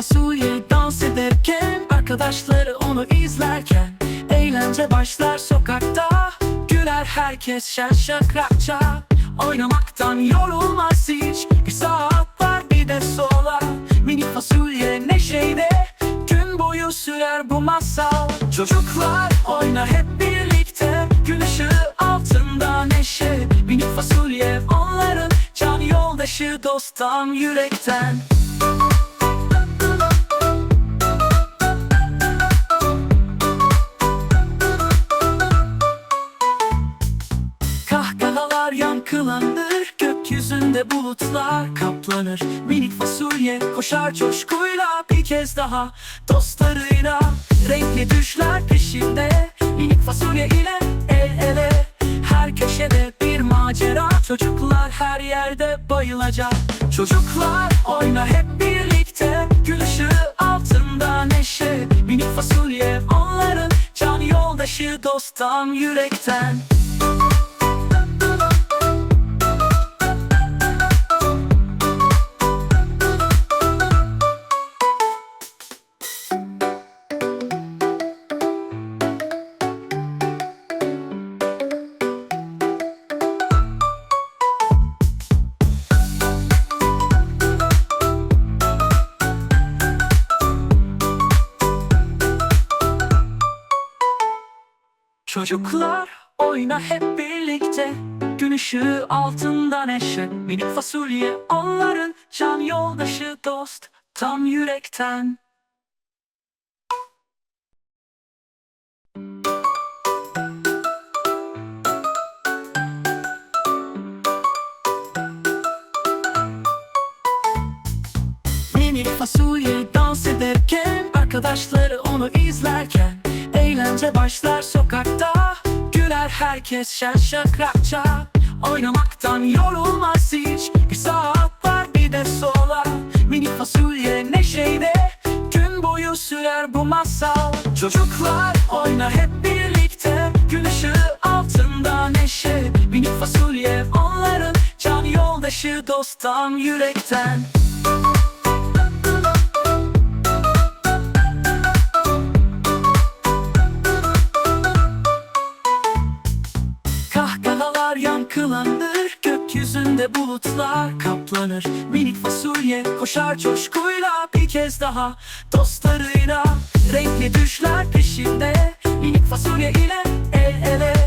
fasulye dans ederken Arkadaşları onu izlerken Eğlence başlar sokakta. Güler herkes şen şakrakça. Oynamaktan yorulmaz hiç Bir saat var bir de sola. Minik fasulye neşeyle Gün boyu sürer bu masal. Çocuklar oyna hep birlikte Gün ışığı altında neşe. Minik fasulye onların Can yoldaşı dosttan yürekten Gökyüzünde bulutlar kaplanır. Minik fasulye koşar coşkuyla Bir kez daha. Dostlarıyla Renkli düşler peşinde. Minik fasulye ile el ele. Her köşede bir macera. Çocuklar her yerde bayılacak. Çocuklar oyna hep birlikte. Gün ışığı altında neşe. Minik fasulye onların Can yoldaşı dosttan yürekten Çocuklar oyna hep birlikte. Gün ışığı altında neşe. Minik fasulye onların Can yoldaşı dost. Tam yürekten. Minik fasulye dans ederken Arkadaşları onu izlerken Eğlence başlar sokakta. Güler herkes şen şakrakça. Oynamaktan yorulmaz hiç. Bir saat var bir de sola. Minik fasulye neşeyle Gün boyu sürer bu masal. Çocuklar oyna hep birlikte. Gün ışığı altında neşe. Minik fasulye onların Can yoldaşı dosttan yürekten yankılanır Gökyüzünde bulutlar kaplanır. Minik fasulye koşar coşkuyla Bir kez daha. Dostlarıyla Renkli düşler peşinde. Minik fasulye ile el ele